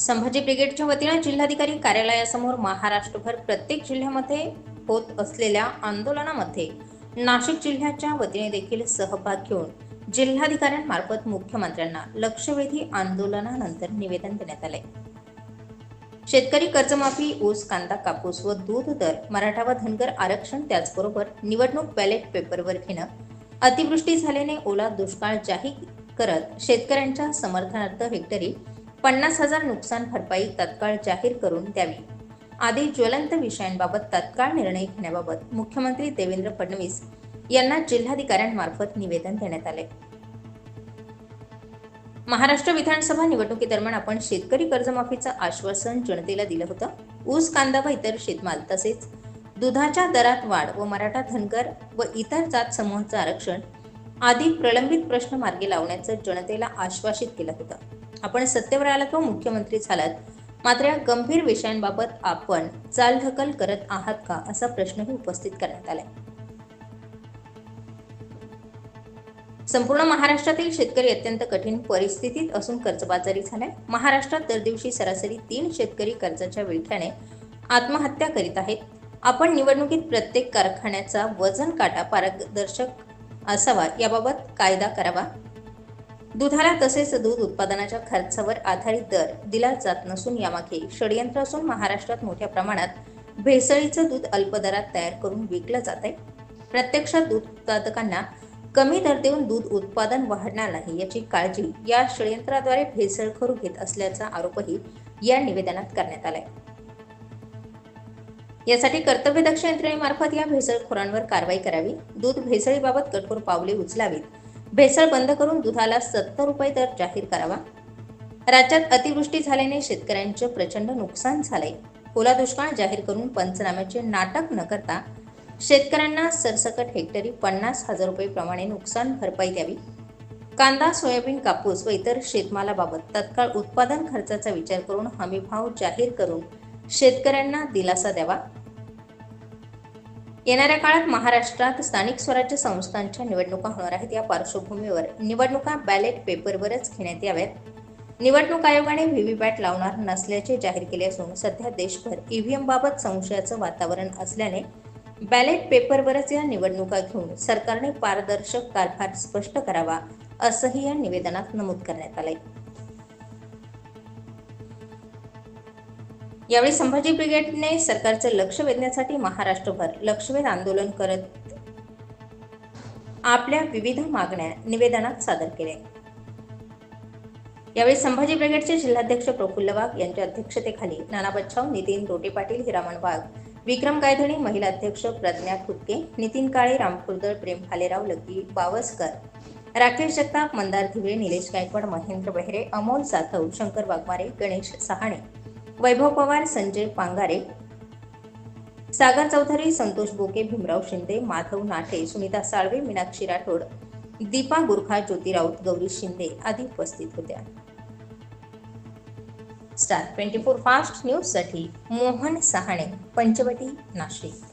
संभाजी ब्रिगेडच्या वतीनं जिल्हाधिकारी कार्यालयासमोर महाराष्ट्रभर प्रत्येक जिल्ह्यामध्ये होत असलेल्या आंदोलनामध्ये नाशिक जिल्ह्याच्या वतीने देखील सहभाग घेऊन जिल्हाधिकाऱ्यांमार्फत मुख्यमंत्र्यांना लक्षवेधी आंदोलनानंतर निवेदन देण्यात आले शेतकरी कर्जमाफी ऊस कांदा कापूस व दूध दर मराठा व धनगर आरक्षण त्याचबरोबर निवडणूक बॅलेट पेपरवर घेणं अतिवृष्टी झाल्याने ओला दुष्काळ जाहीर करत शेतकऱ्यांच्या समर्थनार्थ हेक्टरी पन्नास हजार नुकसान भरपाई तत्काळ जाहीर करून द्यावी. आदी ज्वलंत विषयांबाबत तत्काळ निर्णय घेण्याबाबत मुख्यमंत्री देवेंद्र फडणवीस यांना जिल्हाधिकाऱ्यांमार्फत निवेदन देण्यात आले. महाराष्ट्र विधानसभा निवडणुकीदरम्यान आपण शेतकरी कर्जमाफीचं आश्वासन जनतेला दिलं होतं. ऊस कांदा व इतर शेतमाल तसेच दुधाच्या दरात वाढ व मराठा धनगर व इतर जात समूहाचं आरक्षण आदी प्रलंबित प्रश्न मार्गी लावण्याचं जनतेला आश्वासित केलं होतं. आपण सत्तेवर आलात व मुख्यमंत्री झालात मात्र या गंभीर विषयांबाबत आपण चालढकल करत आहात का असा प्रश्नही उपस्थित करण्यात आलाय. संपूर्ण महाराष्ट्रातील शेतकरी अत्यंत कठीण परिस्थितीत असून कर्जबाजारी झालाय. महाराष्ट्रात दर दिवशी सरासरी तीन शेतकरी कर्जाच्या विळख्याने आत्महत्या करीत आहेत. आपण निवडणुकीत प्रत्येक कारखान्याचा वजन काटा पारदर्शक असावा याबाबत कायदा करावा. दुधाला तसेच दूध उत्पादनाच्या खर्चावर आधारित दर दिला जात नसून यामागे षडयंत्र असून महाराष्ट्रात मोठ्या प्रमाणात भेसळीचं दूध अल्प दरात तयार करून विकलं जात आहे. प्रत्यक्षात दूध उत्पादकांना कमी दर देऊन दूध उत्पादन वाढणार नाही याची काळजी या षडयंत्राद्वारे भेसळखोर घेत असल्याचा आरोपही या निवेदनात करण्यात आलाय. यासाठी कर्तव्यदक्ष यंत्रणेमार्फत या भेसळखोरांवर कारवाई करावी दूध भेसळीबाबत कठोर पावले उचलावीत भेसळ बंद करून दुधाला सत्तर रुपये दर जाहीर करावा. राज्यात अतिवृष्टी झाल्याने शेतकऱ्यांचे प्रचंड नुकसान झाले ओला दुष्काळ जाहीर करून पंचनाम्याचे नाटक न करता शेतकऱ्यांना सरसकट हेक्टरी पन्नास हजार रुपये प्रमाणे नुकसान भरपाई द्यावी. कांदा सोयाबीन कापूस व इतर शेतमालाबाबत तत्काळ उत्पादन खर्चाचा विचार करून हमीभाव जाहीर करून शेतकऱ्यांना दिलासा द्यावा. येणाऱ्या काळात महाराष्ट्रात स्थानिक स्वराज्य संस्थांच्या निवडणुका होणार आहेत. या पार्श्वभूमीवर निवडणुका बॅलेट पेपरवरच घेण्यात याव्यात. निवडणूक आयोगाने व्हीव्हीपॅट लावणार नसल्याचे जाहीर केले असून सध्या देशभर ईव्हीएम बाबत संशयाचं वातावरण असल्याने बॅलेट पेपरवरच या निवडणुका घेऊन सरकारने पारदर्शक कारभार स्पष्ट करावा असंही या निवेदनात नमूद करण्यात आलंय. यावेळी संभाजी ब्रिगेडने सरकारचे लक्ष वेधण्यासाठी महाराष्ट्रभर लक्षवेध आंदोलन करत आपल्या विविध मागण्या निवेदनात सादर केल्या यावेळी संभाजी ब्रिगेडचे जिल्हाध्यक्ष प्रफुल्ल वाघ यांच्या अध्यक्षतेखाली नाना बच्छाव नितीन रोटे पाटील हिरामण वाघ विक्रम गायधणी महिला अध्यक्ष प्रज्ञा खुटके नितीन काळे रामकुर्दळ प्रेम भालेराव लकी बावसकर राकेश जगताप मंदार धिवे निलेश गायकवाड महेंद्र बहिरे अमोल जाधव शंकर वाघमारे गणेश सहाणे वैभव पवार संजय पांगारे सागर चौधरी संतोष बोके भीमराव शिंदे माधव नाटे सुनीता साळवे मीनाक्षी राठोड दीपा गुरखा ज्योती राऊत गौरी शिंदे आदी उपस्थित होत्या. स्टार ट्वेंटी फोर फास्ट न्यूजसाठी मोहन सहाणे पंचवटी नाशिक.